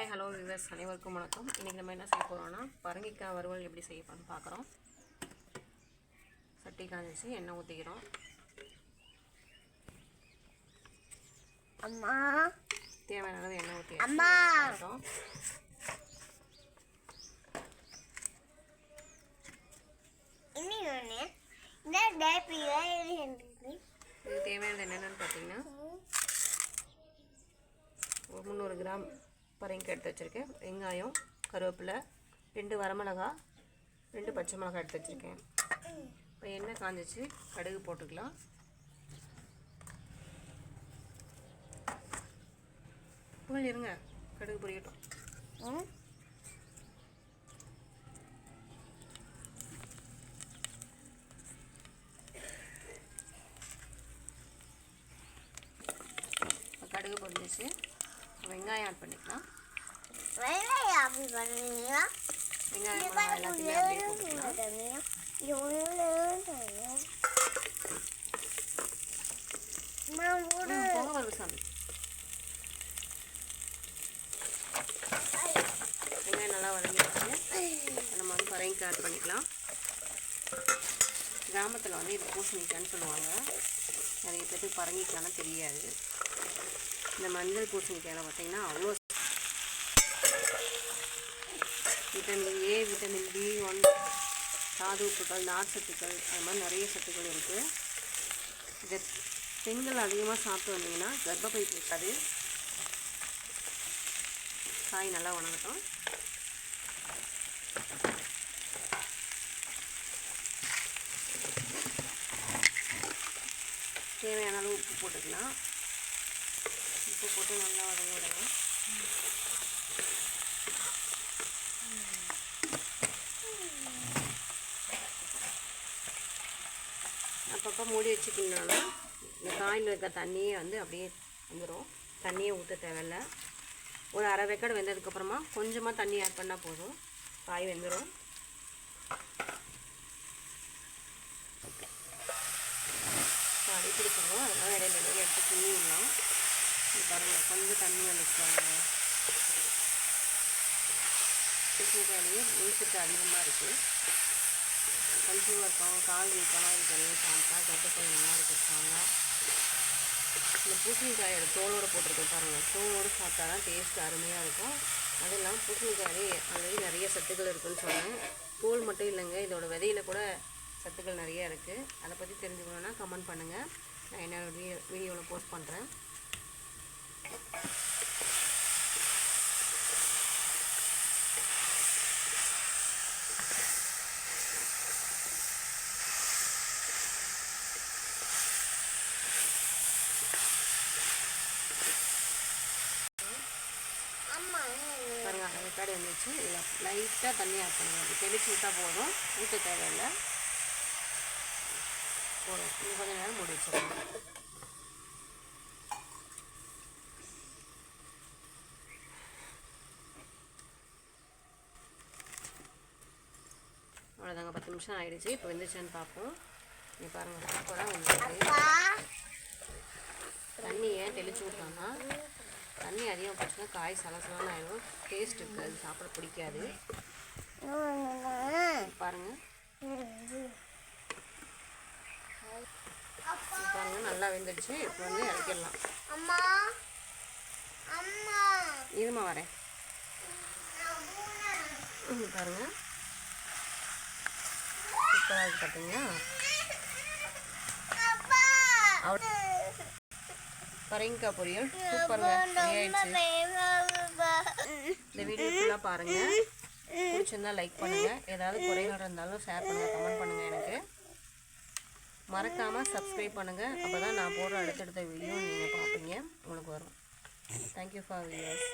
Hi hello viewers அனைவருக்கும் வணக்கம். இன்றைக்கி நம்ம என்ன செய்ய போகிறோம்னா பரங்கிக்காய் வறுவல் எப்படி செய்ய பார்க்குறோம். சட்டி காஞ்சிச்சு எண்ணெய் ஊற்றிக்கிறோம் அம்மா. தேவையான அளவு எண்ணெய் ஊற்றி அம்மா. இது தேவையானது என்னென்னு பார்த்தீங்கன்னா ஒரு முந்நூறு கிராம் பரங்கிக்காய் எடுத்து வச்சுருக்கேன். வெங்காயம் கருவேப்பிலை ரெண்டு வரமிளகா ரெண்டு பச்சை மிளகாய் எடுத்து வச்சுருக்கேன். இப்போ எண்ணெய் காஞ்சிச்சு கடுகு போட்டுக்கலாம். புகழ் இருங்க கடுகு பொரியட்டும். கடுகு பொரிஞ்சிச்சு. வெங்காயம் ஆட் பண்ணிக்கலாம். வேலையை அப்படி பண்ணுவீங்களா வெங்காயம் எல்லாத்தையுமே அப்படியே போட்டுக்கலாம். பொங்க வருது சாமி. வெங்காயம் நல்லா வதங்கிடுச்சு. நம்ம வந்து பரங்கிக்காய் ஆட் பண்ணிக்கலாம். கிராமத்தில் வந்து இது பூசணிக்காய்ன்னு சொல்லுவாங்க. நிறைய பேருக்கு பரங்கிக்காய்னா தெரியாது. இந்த மஞ்சள் பூசணிக்காயில் பார்த்தீங்கன்னா அவ்வளோ vitamin A vitamin B one தாது நார்ச்சத்துக்கள் அது மாதிரி நிறைய சத்துக்கள் இருக்குது இதை பெண்கள் அதிகமாக சாப்பிட்டு வந்தீங்கன்னா கர்ப்பப்பை இருக்காது காய் நல்லா வணங்கட்டும். தேவையான அளவு உப்பு போட்டுக்கலாம். உப்பு போட்டு நல்லா வதங்க விடணும் அப்பப்போ மூடி வச்சுக்கிட்டோம்னா இந்த காயில் இருக்க தண்ணியே வந்து அப்படியே வந்துடும் தண்ணியே ஊற்ற தேவையில்ல. ஒரு அரை வெக்கடு வெந்ததுக்கப்புறமா கொஞ்சமாக தண்ணி ஆட் பண்ணால் போதும். காய் வெந்துடும் அடி பிடிச்சிடும் அதெல்லாம் இடையில இடையில எடுத்து கிண்ணி விடலாம். பாருங்கள் கொஞ்சம் தண்ணி வந்துச்சுவாங்க பூசணிக்காயிலேயே நீச்சத்து அதிகமாக இருக்குது கல்ஃபியூவாக இருக்கவங்க கால் வீக்கெல்லாம் இதெல்லாம் சாப்பிட்டா கர்ப்பப்பை நல்லா இருக்கிறாங்க இந்த பூசணிக்காயோட தோலோடு போட்டிருக்கேன் பாருங்கள் தோலோடு சாப்பிட்டா தான் டேஸ்ட் அருமையாக இருக்கும். அது இல்லாமல் பூசணிக்காயிலே ஆல்ரெடி நிறைய சத்துக்கள் இருக்குன்னு சொன்னேன். தோல் மட்டும் இல்லைங்க இதோட விதையில் கூட சத்துக்கள் நிறையா இருக்குது அதை பற்றி தெரிஞ்சுக்கணுன்னா கமெண்ட் பண்ணுங்கள் நான் என்னோடய வீடியோவில் போஸ்ட் பண்ணுறேன் அம்மா பாருங்க அந்த வெக்காடு வந்துச்சு இதில் லைட்டாக தண்ணி ஆட் பண்ணுங்க. அப்படி தெளிச்சு விட்டால் போதும். ஊற்ற தேவையில்லை. போதும். இன்னும் கொஞ்சம் நேரம் மூடி வச்சிடலாம். அவ்வளோதாங்க பத்து நிமிஷம் ஆயிடுச்சு. இப்போ வெந்துச்சான்னு பார்ப்போம். நீ பாருங்கள் வந்துருக்கு அப்பா! தண்ணி ஏன் தெளிச்சு விட்டோம்னா தண்ணி அதிகம் போச்சுன்னா காய் சலசலான்னு ஆயிடும். டேஸ்ட் இருக்காது சாப்பிட பிடிக்காது. பாருங்க. பாருங்க நல்லா வெந்துடுச்சு. இப்போ வந்து இறக்கிடலாம். இருமா வரேன். இங்க பாருங்க. சூப்பராக இருக்கு பார்த்தீங்களா அப்பா. அவ்வளோ பரங்கிக்காய் பொரியல். சூப்பருங்க. இந்த வீடியோ ஃபுல்லாக பாருங்கள் பிடிச்சிருந்தா லைக் பண்ணுங்கள் ஏதாவது குறைகள் இருந்தாலும் ஷேர் பண்ணுங்கள் கமெண்ட் பண்ணுங்கள் எனக்கு. மறக்காமல் சப்ஸ்கிரைப் பண்ணுங்கள் அப்போ தான் நான் போடுற அடுத்தடுத்த வீடியோ நீங்கள் பார்ப்பீங்க. உங்களுக்கு வரும். Thank you for viewers